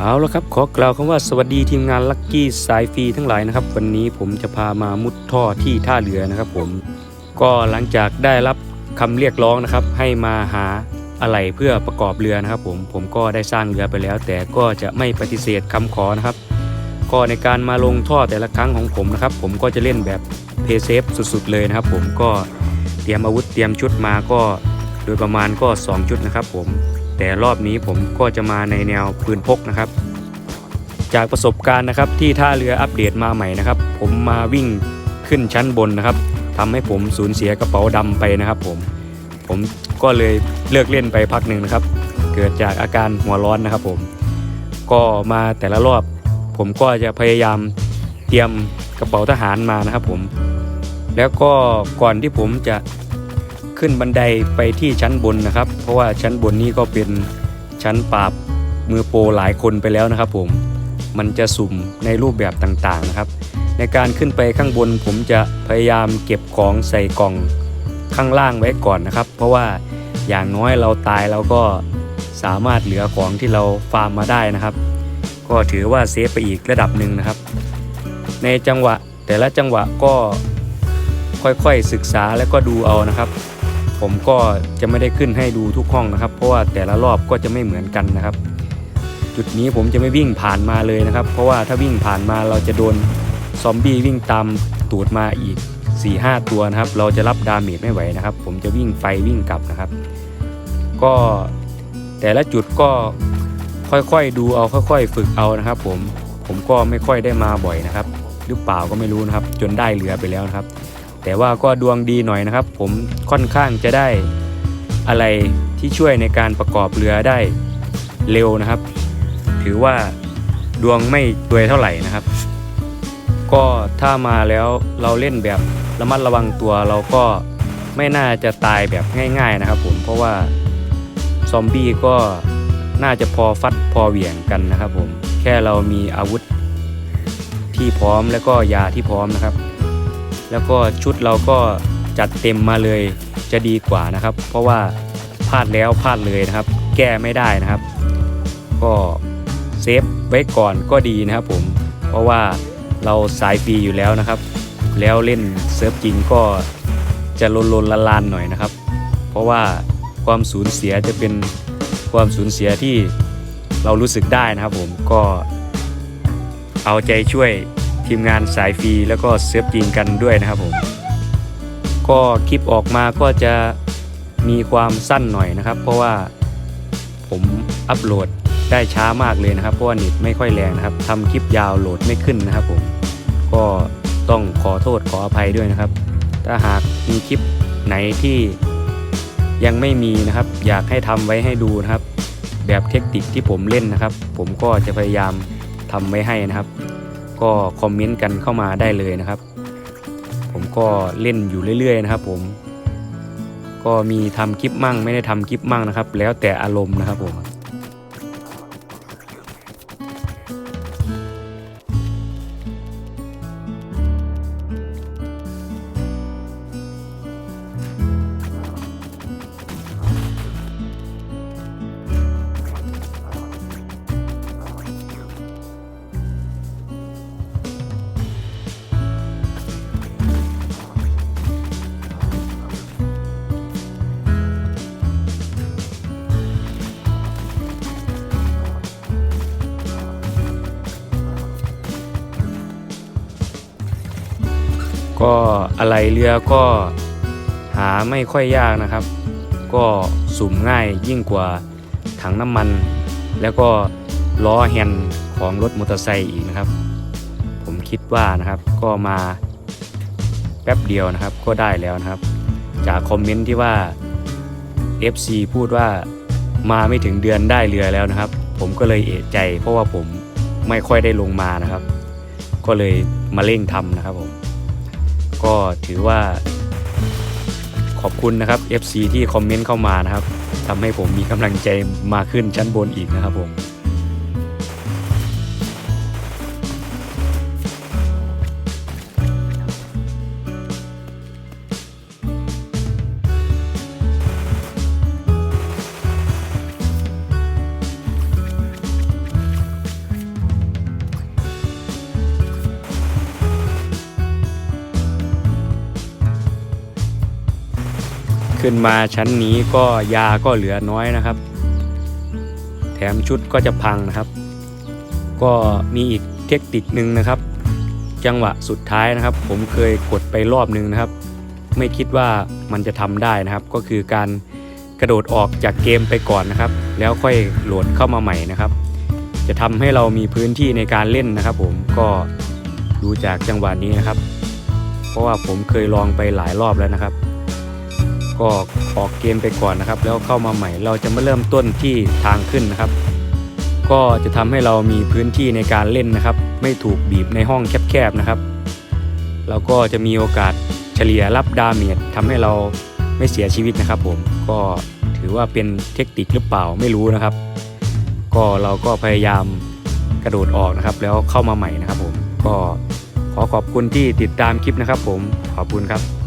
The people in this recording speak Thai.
เอาละครับขอกล่าวคำว่าสวัสดีทีมงานลัคกี้สายฟรีทั้งหลายนะครับ วันนี้ผมจะพามามุดท่อที่ท่าเรือนะครับ ผมก็หลังจากได้รับคำเรียกร้องนะครับ ให้มาหาอะไหล่เพื่อประกอบเรือนะครับ ผมผมก็ได้สร้างเรือไปแล้ว แต่ก็จะไม่ปฏิเสธคำขอนะครับ ก็ในการมาลงท่อแต่ละครั้งของผมนะครับ ผมก็จะเล่นแบบเพย์เซฟสุดๆเลยนะครับ ผมก็เตรียมอาวุธเตรียมชุดมาก็โดยประมาณก็ 2 ชุดนะครับ ผม แต่รอบนี้ผมก็จะมาในแนวปืนพกนะครับ จากประสบการณ์นะครับที่ท่าเรืออัปเดตมาใหม่นะครับ ผมมาวิ่งขึ้นชั้นบนนะครับทำให้ผมสูญเสียกระเป๋าดำไปนะครับผมผมก็เลยเลิกเล่นไปพักหนึ่งนะครับ เกิดจากอาการหัวร้อนนะครับผม ก็มาแต่ละรอบ ผมก็จะพยายามเตรียมกระเป๋าทหารมานะครับผม แล้วก็ก่อนที่ผมจะ ขึ้นบันไดไปที่ชั้นบนนะครับ เพราะว่าชั้นบนนี้ก็เป็นชั้นปราบมือโปรหลายคนไปแล้วนะครับผมมันจะสุ่มในรูปแบบต่างๆนะครับ ในการขึ้นไปข้างบนผมจะพยายามเก็บของใส่กล่องข้างล่างไว้ก่อนนะครับ เพราะว่าอย่างน้อยเราตายเราก็สามารถเหลือของที่เราฟาร์มมาได้นะครับ ก็ถือว่าเซฟไปอีกระดับหนึ่งนะครับ ในจังหวะแต่ละจังหวะก็ค่อยๆศึกษาแล้วก็ดูเอานะครับ ผมก็จะไม่ได้ขึ้นให้ดูทุกห้องนะครับ เพราะว่าแต่ละรอบก็จะไม่เหมือนกันนะครับ จุดนี้ผมจะไม่วิ่งผ่านมาเลยนะครับ เพราะว่าถ้าวิ่งผ่านมาเราจะโดนซอมบี้วิ่งตามตูดมาอีก 4-5 ตัวนะครับ เราจะรับดาเมจไม่ไหวนะครับ ผมจะวิ่งไปวิ่งกลับนะครับ ก็แต่ละจุดก็ค่อยๆดูเอาค่อย ๆ ฝึกเอานะครับ ผมผมก็ไม่ค่อยได้มาบ่อยนะครับ หรือเปล่าก็ไม่รู้นะครับ จนได้เหลือไปแล้วนะครับ แต่ว่าก็ดวงดีหน่อยนะครับ ผมค่อนข้างจะได้อะไรที่ช่วยในการประกอบเรือได้เร็วนะครับ ถือว่าดวงไม่ตัวยเท่าไหร่นะครับ ก็ถ้ามาแล้วเราเล่นแบบระมัดระวังตัวเราก็ไม่น่าจะตายแบบง่าย ๆนะครับ ผมเพราะว่าซอมบี้ก็น่าจะพอฟัดพอเหวี่ยงกันนะครับ ผมแค่เรามีอาวุธที่พร้อมแล้วก็ยาที่พร้อมนะครับ แล้วก็ชุดเราก็จัดเต็มมาเลยจะดีกว่านะครับ เพราะว่าพลาดแล้วพลาดเลยนะครับ แก้ไม่ได้นะครับ ก็เซฟไว้ก่อนก็ดีนะครับผม เพราะว่าเราสายฟรีอยู่แล้วนะครับ แล้วเล่นเซิร์ฟจริงก็จะลนลนละลานหน่อยนะครับ เพราะว่าความสูญเสียจะเป็นความสูญเสียที่เรารู้สึกได้นะครับผมก็เอาใจช่วย ทีมงานสายฟรีแล้วก็เซิร์ฟจริงกันด้วยนะครับผมก็คลิปออกมาก็จะมีความสั้นหน่อยนะครับ เพราะว่าผมอัปโหลดได้ช้ามากเลยนะครับ เพราะว่าเน็ตไม่ค่อยแรงนะครับทำคลิปยาวโหลดไม่ขึ้นนะครับผมก็ต้องขอโทษขออภัยด้วยนะครับ ถ้าหากมีคลิปไหนที่ยังไม่มีนะครับ อยากให้ทำไว้ให้ดูนะครับ แบบเทคนิคที่ผมเล่นนะครับ ผมก็จะพยายามทำไว้ให้นะครับ ก็คอมเมนต์กันเข้ามาได้เลยนะครับ ผมก็เล่นอยู่เรื่อยๆนะครับ ผมก็มีทำคลิปมั่งไม่ได้ทำคลิปมั่งนะครับ แล้วแต่อารมณ์นะครับผม ก็อะไรเรือก็หาไม่ค่อยยากนะครับ ก็สุ่มง่ายยิ่งกว่าถังน้ำมัน แล้วก็ล้อแฮนด์ของรถมอเตอร์ไซค์อีกนะครับ ผมคิดว่านะครับก็มาแป๊บเดียวนะครับก็ได้แล้วนะครับ จากคอมเมนต์ที่ว่า FC พูดว่ามาไม่ถึงเดือนได้เรือแล้วนะครับ ผมก็เลยเอะใจ เพราะว่าผมไม่ค่อยได้ลงมานะครับ ก็เลยมาเร่งทำนะครับผม ก็ถือว่าขอบคุณนะครับ FC ที่คอมเมนต์เข้ามานะครับทำให้ผมมีกำลังใจมาขึ้นชั้นบนอีกนะครับผม ขึ้นมาชั้นนี้ก็ยาก็เหลือน้อยนะครับ แถมชุดก็จะพังนะครับ ก็มีอีกเทคนิคนึงนะครับ จังหวะสุดท้ายนะครับ ผมเคยกดไปรอบนึงนะครับ ไม่คิดว่ามันจะทำได้นะครับ ก็คือการกระโดดออกจากเกมไปก่อนนะครับ แล้วค่อยโหลดเข้ามาใหม่นะครับ จะทำให้เรามีพื้นที่ในการเล่นนะครับ ผมก็ดูจากจังหวะนี้นะครับ เพราะว่าผมเคยลองไปหลายรอบแล้วนะครับ ก็ออกเกมไปก่อนนะครับ แล้วเข้ามาใหม่เราจะมาเริ่มต้นที่ทางขึ้นนะครับ ก็จะทำให้เรามีพื้นที่ในการเล่นนะครับ ไม่ถูกบีบในห้องแคบๆนะครับแล้วก็จะมีโอกาสเฉลี่ยรับดาเมจทำให้เราไม่เสียชีวิตนะครับ ผมก็ถือว่าเป็นเทคนิคหรือเปล่าไม่รู้นะครับ ก็เราก็พยายามกระโดดออกนะครับ แล้วเข้ามาใหม่นะครับ ผมก็ขอขอบคุณที่ติดตามคลิปนะครับ ผมขอบคุณครับ